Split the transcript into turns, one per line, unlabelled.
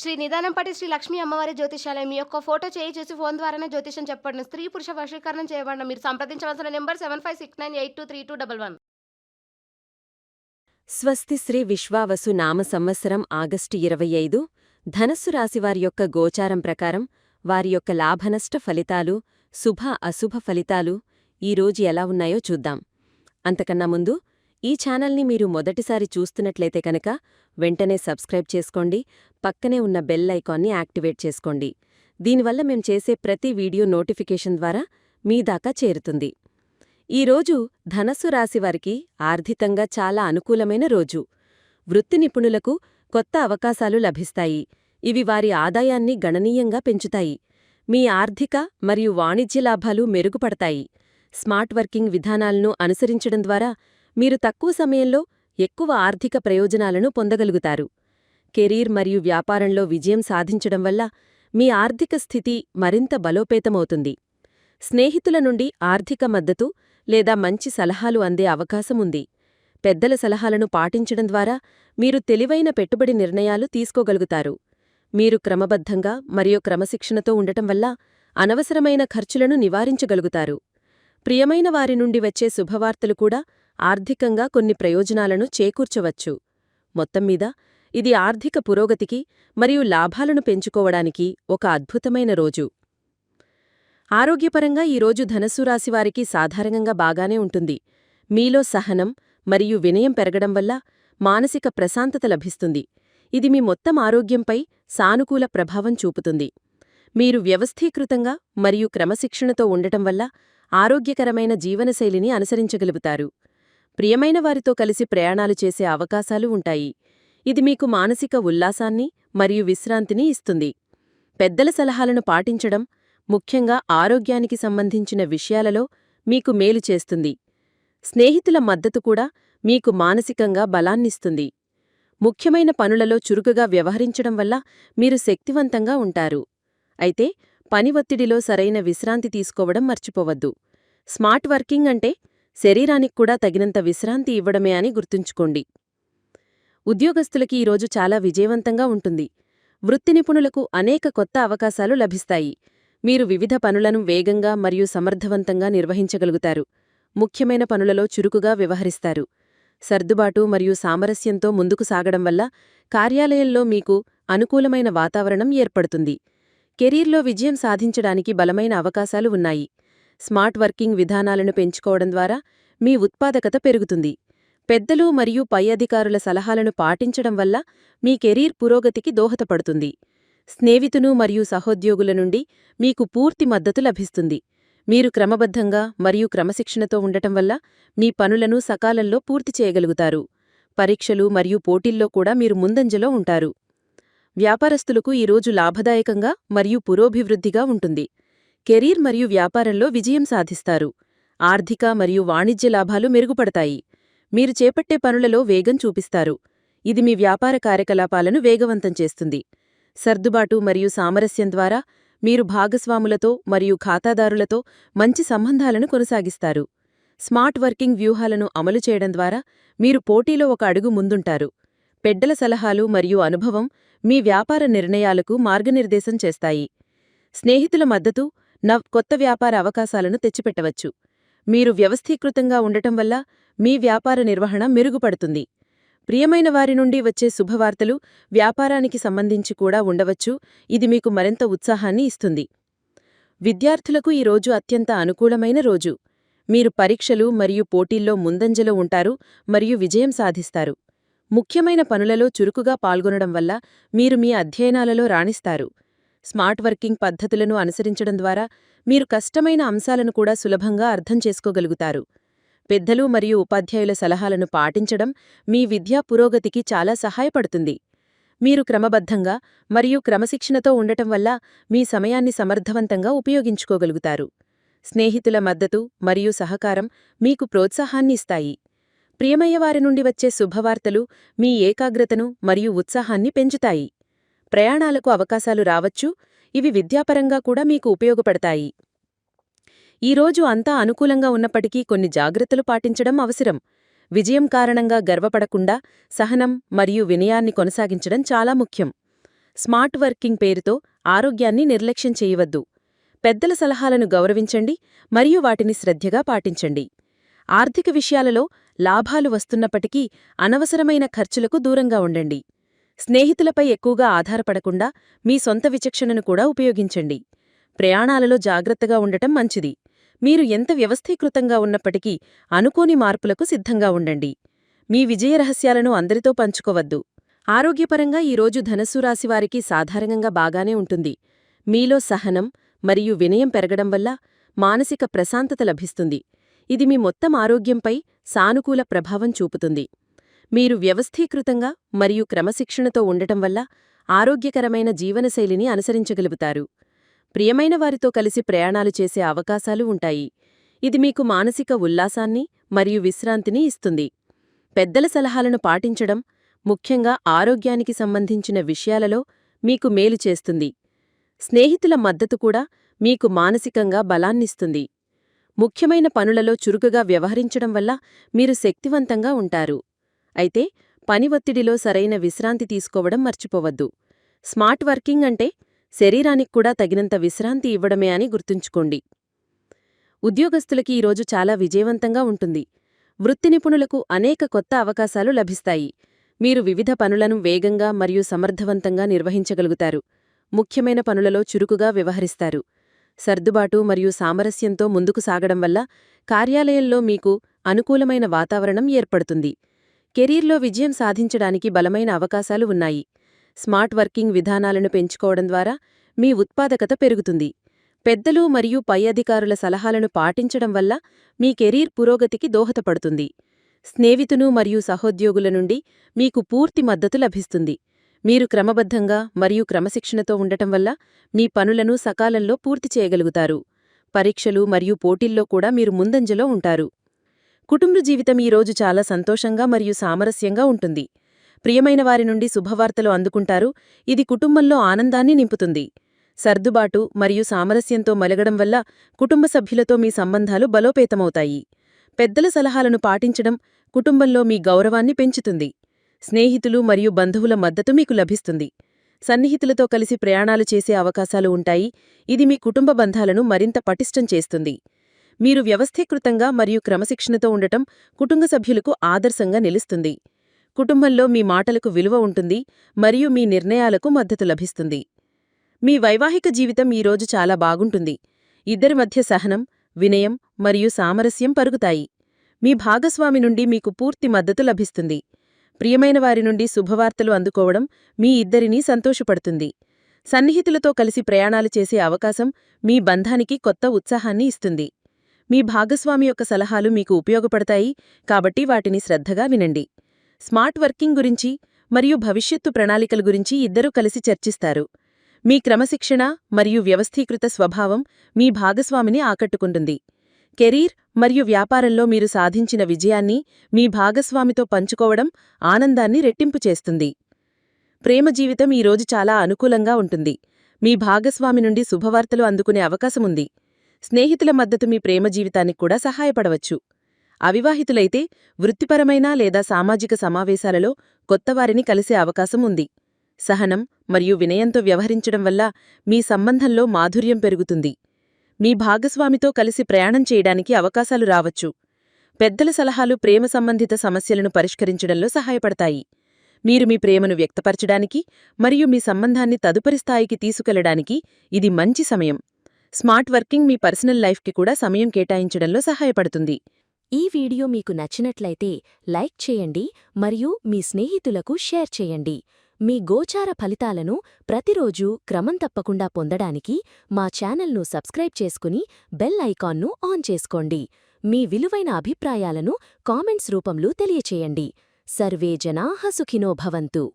శ్రీ నిదానంపాటి శ్రీ లక్ష్మీ అమ్మవారి జ్యోతిషాలయం. మీ యొక్క ఫోటో చేయి చూసి ఫోన్ ద్వారానే జ్యోతిషం చెప్పండి. స్త్రీ పురుష వశీకరణం చేయబడిన మీరు సంప్రదించవలసిన number seven five six nine eight two three two double one.
స్వస్తి శ్రీ విశ్వావసు నామ సంవత్సరం ఆగస్టు ఇరవై ఐదు. ధనస్సు రాశివారి యొక్క గోచారం ప్రకారం వారి యొక్క లాభనష్ట ఫలితాలు శుభ అశుభ ఫలితాలు ఈరోజు ఎలా ఉన్నాయో చూద్దాం. అంతకన్నా ముందు ఈ ఛానల్ని మీరు మొదటిసారి చూస్తున్నట్లయితే కనుక వెంటనే సబ్స్క్రైబ్ చేసుకోండి పక్కనే ఉన్న బెల్ ఐకాన్ని యాక్టివేట్ చేసుకోండి. దీనివల్ల మేం చేసే ప్రతి వీడియో నోటిఫికేషన్ ద్వారా మీ దాకా చేరుతుంది. ఈరోజు ధనస్సు రాశివారికి ఆర్థికంగా చాలా అనుకూలమైన రోజు. వృత్తి నిపుణులకు కొత్త అవకాశాలు లభిస్తాయి. ఇవి వారి ఆదాయాన్ని గణనీయంగా పెంచుతాయి. మీ ఆర్థిక మరియు వాణిజ్య లాభాలు మెరుగుపడతాయి. స్మార్ట్ వర్కింగ్ విధానాలను అనుసరించడం ద్వారా మీరు తక్కువ సమయంలో ఎక్కువ ఆర్థిక ప్రయోజనాలను పొందగలుగుతారు. కెరీర్ మరియు వ్యాపారంలో విజయం సాధించడం వల్ల మీ ఆర్థిక స్థితి మరింత బలోపేతమవుతుంది. స్నేహితుల నుండి ఆర్థిక మద్దతు లేదా మంచి సలహాలు అందే అవకాశముంది పెద్దల సలహాలను పాటించడం ద్వారా మీరు తెలివైన పెట్టుబడి నిర్ణయాలు తీసుకోగలుగుతారు. మీరు క్రమబద్ధంగా మరియు క్రమశిక్షణతో ఉండటం వల్ల అనవసరమైన ఖర్చులను నివారించగలుగుతారు. ప్రియమైన వారి నుండి వచ్చే శుభవార్తలు కూడా ఆర్థికంగా కొన్ని ప్రయోజనాలను చేకూర్చవచ్చు. మొత్తంమీద ఇది ఆర్థిక పురోగతికి మరియు లాభాలను పెంచుకోవడానికి ఒక అద్భుతమైన రోజు. ఆరోగ్యపరంగా ఈరోజు ధనస్సు రాశివారికి సాధారణంగా బాగానే ఉంటుంది. మీలో సహనం మరియు వినయం పెరగడం వల్ల మానసిక ప్రశాంతత లభిస్తుంది. ఇది మీ మొత్తం ఆరోగ్యంపై సానుకూల ప్రభావం చూపుతుంది. మీరు వ్యవస్థీకృతంగా మరియు క్రమశిక్షణతో ఉండటం వల్ల ఆరోగ్యకరమైన జీవనశైలిని అనుసరించగలుగుతారు. ప్రియమైన వారితో కలిసి ప్రయాణాలు చేసే అవకాశాలు ఉంటాయి. ఇది మీకు మానసిక ఉల్లాసాన్ని మరియు విశ్రాంతిని ఇస్తుంది. పెద్దల సలహాలను పాటించడం ముఖ్యంగా ఆరోగ్యానికి సంబంధించిన విషయాలలో మీకు మేలు చేస్తుంది. స్నేహితుల మద్దతు కూడా మీకు మానసికంగా బలాన్నిస్తుంది. ముఖ్యమైన పనులలో చురుకుగా వ్యవహరించడం వల్ల మీరు శక్తివంతంగా ఉంటారు. అయితే పని ఒత్తిడిలో సరైన విశ్రాంతి తీసుకోవడం మర్చిపోవద్దు. స్మార్ట్ వర్కింగ్ అంటే శరీరానికి కూడా తగినంత విశ్రాంతి ఇవ్వడమే అని గుర్తుంచుకోండి. ఉద్యోగస్తులకి ఈరోజు చాలా విజయవంతంగా ఉంటుంది. వృత్తి నిపుణులకు అనేక కొత్త అవకాశాలు లభిస్తాయి. మీరు వివిధ పనులను వేగంగా మరియు సమర్థవంతంగా నిర్వహించగలుగుతారు. ముఖ్యమైన పనులలో చురుకుగా వ్యవహరిస్తారు. సర్దుబాటు మరియు సామరస్యంతో ముందుకు సాగడం వల్ల కార్యాలయంలో మీకు అనుకూలమైన వాతావరణం ఏర్పడుతుంది. కెరీర్లో విజయం సాధించడానికి బలమైన అవకాశాలు ఉన్నాయి. స్మార్ట్ వర్కింగ్ విధానాలను పెంచుకోవడం ద్వారా మీ ఉత్పాదకత పెరుగుతుంది. పెద్దలు మరియు పై అధికారుల సలహాలను పాటించడం వల్ల మీ కెరీర్ పురోగతికి దోహదపడుతుంది. స్నేహితును మరియు సహోద్యోగుల నుండి మీకు పూర్తి మద్దతు లభిస్తుంది. మీరు క్రమబద్ధంగా మరియు క్రమశిక్షణతో ఉండటం వల్ల మీ పనులను సకాలంలో పూర్తి చేయగలుగుతారు. పరీక్షలు మరియు పోటీల్లో కూడా మీరు ముందంజలో ఉంటారు. వ్యాపారస్తులకు ఈరోజు లాభదాయకంగా మరియు పురోభివృద్ధిగా ఉంటుంది. కెరీర్ మరియు వ్యాపారంలో విజయం సాధిస్తారు. ఆర్థిక మరియు వాణిజ్య లాభాలు మెరుగుపడతాయి. మీరు చేపట్టే పనులలో వేగం చూపిస్తారు. ఇది మీ వ్యాపార కార్యకలాపాలను వేగవంతం చేస్తుంది. సర్దుబాటు మరియు సామరస్యం ద్వారా మీరు భాగస్వాములతో మరియు ఖాతాదారులతో మంచి సంబంధాలను కొనసాగిస్తారు. స్మార్ట్ వర్కింగ్ వ్యూహాలను అమలు చేయడం ద్వారా మీరు పోటీలో ఒక అడుగు ముందుంటారు. పెడ్డల సలహాలు మరియు అనుభవం మీ వ్యాపార నిర్ణయాలకు మార్గనిర్దేశం చేస్తాయి. స్నేహితుల మద్దతు నవ్ కొత్త వ్యాపార అవకాశాలను తెచ్చిపెట్టవచ్చు. మీరు వ్యవస్థీకృతంగా ఉండటం వల్ల మీ వ్యాపార నిర్వహణ మెరుగుపడుతుంది. ప్రియమైన వారి నుండి వచ్చే శుభవార్తలు వ్యాపారానికి సంబంధించి కూడా ఉండవచ్చు. ఇది మీకు మరింత ఉత్సాహాన్ని ఇస్తుంది. విద్యార్థులకు ఈ రోజు అత్యంత అనుకూలమైన రోజు. మీరు పరీక్షలు మరియు పోటీల్లో ముందంజలో ఉంటారు మరియు విజయం సాధిస్తారు. ముఖ్యమైన పనులలో చురుకుగా పాల్గొనడం వల్ల మీరు మీ అధ్యయనాలలో రాణిస్తారు. స్మార్ట్ వర్కింగ్ పద్ధతులను అనుసరించడం ద్వారా మీరు కష్టమైన అంశాలను కూడా సులభంగా అర్థం చేసుకోగలుగుతారు. పెద్దలు మరియు ఉపాధ్యాయుల సలహాలను పాటించడం మీ విద్యా పురోగతికి చాలా సహాయపడుతుంది. మీరు క్రమబద్ధంగా మరియు క్రమశిక్షణతో ఉండటం వల్ల మీ సమయాన్ని సమర్థవంతంగా ఉపయోగించుకోగలుగుతారు. స్నేహితుల మద్దతు మరియు సహకారం మీకు ప్రోత్సాహాన్ని ఇస్తాయి. ప్రియమయ్యవారి నుండి వచ్చే శుభవార్తలు మీ ఏకాగ్రతను మరియు ఉత్సాహాన్ని పెంచుతాయి. ప్రయాణాలకు అవకాశాలు రావచ్చు ఇవి విద్యాపరంగా కూడా మీకు ఉపయోగపడతాయి. ఈరోజు అంతా అనుకూలంగా ఉన్నప్పటికీ కొన్ని జాగ్రత్తలు పాటించడం అవసరం. విజయం కారణంగా గర్వపడకుండా సహనం మరియు వినయాన్ని కొనసాగించడం చాలా ముఖ్యం. స్మార్ట్ వర్కింగ్ పేరుతో ఆరోగ్యాన్ని నిర్లక్ష్యం చేయవద్దు. పెద్దల సలహాలను గౌరవించండి మరియు వాటిని శ్రద్ధగా పాటించండి. ఆర్థిక విషయాలలో లాభాలు వస్తున్నప్పటికీ అనవసరమైన ఖర్చులకు దూరంగా ఉండండి. స్నేహితులపై ఎక్కువగా ఆధారపడకుండా మీ సొంత విచక్షణను కూడా ఉపయోగించండి. ప్రయాణాలలో జాగ్రత్తగా ఉండటం మంచిది. మీరు ఎంత వ్యవస్థీకృతంగా ఉన్నప్పటికీ అనుకోని మార్పులకు సిద్ధంగా ఉండండి. మీ విజయ రహస్యాలను అందరితో పంచుకోవద్దు. ఆరోగ్యపరంగా ఈరోజు ధనస్సు రాశివారికి సాధారణంగా బాగానే ఉంటుంది. మీలో సహనం మరియు వినయం పెరగడం వల్ల మానసిక ప్రశాంతత లభిస్తుంది. ఇది మీ మొత్తం ఆరోగ్యంపై సానుకూల ప్రభావం చూపుతుంది. మీరు వ్యవస్థీకృతంగా మరియు క్రమశిక్షణతో ఉండటం వల్ల ఆరోగ్యకరమైన జీవనశైలిని అనుసరించగలుగుతారు. ప్రియమైన వారితో కలిసి ప్రయాణాలు చేసే అవకాశాలు ఉంటాయి. ఇది మీకు మానసిక ఉల్లాసాన్ని మరియు విశ్రాంతిని ఇస్తుంది. పెద్దల సలహాలను పాటించడం ముఖ్యంగా ఆరోగ్యానికి సంబంధించిన విషయాలలో మీకు మేలు చేస్తుంది. స్నేహితుల మద్దతు కూడా మీకు మానసికంగా బలాన్నిస్తుంది. ముఖ్యమైన పనులలో చురుకుగా వ్యవహరించడం వల్ల మీరు శక్తివంతంగా ఉంటారు. అయితే పని ఒత్తిడిలో సరైన విశ్రాంతి తీసుకోవడం మర్చిపోవద్దు. స్మార్ట్ వర్కింగ్ అంటే శరీరానికి కూడా తగినంత విశ్రాంతి ఇవ్వడమే అని గుర్తుంచుకోండి. ఉద్యోగస్తులకి ఈరోజు చాలా విజయవంతంగా ఉంటుంది. వృత్తి నిపుణులకు అనేక కొత్త అవకాశాలు లభిస్తాయి. మీరు వివిధ పనులను వేగంగా మరియు సమర్థవంతంగా నిర్వహించగలుగుతారు. ముఖ్యమైన పనులలో చురుకుగా వ్యవహరిస్తారు. సర్దుబాటు మరియు సామరస్యంతో ముందుకు సాగడం వల్ల కార్యాలయంలో మీకు అనుకూలమైన వాతావరణం ఏర్పడుతుంది. కెరీర్లో విజయం సాధించడానికి బలమైన అవకాశాలు ఉన్నాయి. స్మార్ట్ వర్కింగ్ విధానాలను పెంచుకోవడం ద్వారా మీ ఉత్పాదకత పెరుగుతుంది. పెద్దలు మరియు పై అధికారుల సలహాలను పాటించడం వల్ల మీ కెరీర్ పురోగతికి దోహదపడుతుంది. స్నేహితును మరియు సహోద్యోగుల నుండి మీకు పూర్తి మద్దతు లభిస్తుంది. మీరు క్రమబద్ధంగా మరియు క్రమశిక్షణతో ఉండటం వల్ల మీ పనులను సకాలంలో పూర్తి చేయగలుగుతారు. పరీక్షలు మరియు పోటీల్లో కూడా మీరు ముందంజలో ఉంటారు. కుటుంబ జీవితం ఈరోజు చాలా సంతోషంగా మరియు సామరస్యంగా ఉంటుంది. ప్రియమైన వారి నుండి శుభవార్తలు అందుకుంటారు. ఇది కుటుంబంలో ఆనందాన్ని నింపుతుంది. సర్దుబాటు మరియు సామరస్యంతో మలగడం వల్ల కుటుంబ సభ్యులతో మీ సంబంధాలు బలోపేతమవుతాయి. పెద్దల సలహాలను పాటించడం కుటుంబంలో మీ గౌరవాన్ని పెంచుతుంది. స్నేహితులు మరియు బంధువుల మద్దతు మీకు లభిస్తుంది. సన్నిహితులతో కలిసి ప్రయాణాలు చేసే అవకాశాలు ఉంటాయి. ఇది మీ కుటుంబ బంధాలను మరింత పటిష్టం చేస్తుంది. మీరు వ్యవస్థీకృతంగా మరియు క్రమశిక్షణతో ఉండటం కుటుంబ సభ్యులకు ఆదర్శంగా నిలుస్తుంది. కుటుంబంలో మీ మాటలకు విలువ ఉంటుంది మరియు మీ నిర్ణయాలకు మద్దతు లభిస్తుంది. మీ వైవాహిక జీవితం ఈరోజు చాలా బాగుంటుంది. ఇద్దరి మధ్య సహనం వినయం మరియు సామరస్యం పరుగుతాయి. మీ భాగస్వామి నుండి మీకు పూర్తి మద్దతు లభిస్తుంది. ప్రియమైన వారి నుండి శుభవార్తలు అందుకోవడం మీ ఇద్దరినీ సంతోషపడుతుంది. సన్నిహితులతో కలిసి ప్రయాణాలు చేసే అవకాశం మీ బంధానికి కొత్త ఉత్సాహాన్ని ఇస్తుంది. మీ భాగస్వామి యొక్క సలహాలు మీకు ఉపయోగపడతాయి కాబట్టి వాటిని శ్రద్ధగా వినండి. స్మార్ట్ వర్కింగ్ గురించి మరియు భవిష్యత్తు ప్రణాళికల గురించి ఇద్దరూ కలిసి చర్చిస్తారు. మీ క్రమశిక్షణ మరియు వ్యవస్థీకృత స్వభావం మీ భాగస్వామిని ఆకట్టుకుంటుంది. కెరీర్ మరియు వ్యాపారంలో మీరు సాధించిన విజయాన్ని మీ భాగస్వామితో పంచుకోవడం ఆనందాన్ని రెట్టింపు చేస్తుంది. ప్రేమ జీవితం ఈరోజు చాలా అనుకూలంగా ఉంటుంది. మీ భాగస్వామి నుండి శుభవార్తలు అందుకునే అవకాశముంది. స్నేహితుల మద్దతు మీ ప్రేమ జీవితానికి కూడా సహాయపడవచ్చు. అవివాహితులైతే వృత్తిపరమైన లేదా సామాజిక సమావేశాలలో కొత్తవారిని కలిసే అవకాశం ఉంది. సహనం మరియు వినయంతో వ్యవహరించడం వల్ల మీ సంబంధంలో మాధుర్యం పెరుగుతుంది. మీ భాగస్వామితో కలిసి ప్రయాణం చేయడానికి అవకాశాలు రావచ్చు. పెద్దల సలహాలు ప్రేమ సంబంధిత సమస్యలను పరిష్కరించడంలో సహాయపడతాయి. మీరు మీ ప్రేమను వ్యక్తపరచడానికి మరియు మీ సంబంధాన్ని తదుపరి స్థాయికి తీసుకెళ్ళడానికి ఇది మంచి సమయం. స్మార్ట్ వర్కింగ్ మీ పర్సనల్ లైఫ్కి కూడా సమయం కేటాయించడంలో సహాయపడుతుంది.
ఈ వీడియో మీకు నచ్చినట్లయితే లైక్ చేయండి మరియు మీ స్నేహితులకు షేర్ చేయండి. మీ గోచార ఫలితాలను ప్రతిరోజు క్రమం తప్పకుండా పొందడానికి మా ఛానల్ను సబ్స్క్రైబ్ చేసుకుని బెల్ ఐకాన్ను ఆన్ చేసుకోండి. మీ విలువైన అభిప్రాయాలను కామెంట్స్ రూపంలో తెలియచేయండి. సర్వే జనా సుఖినో భవంతు.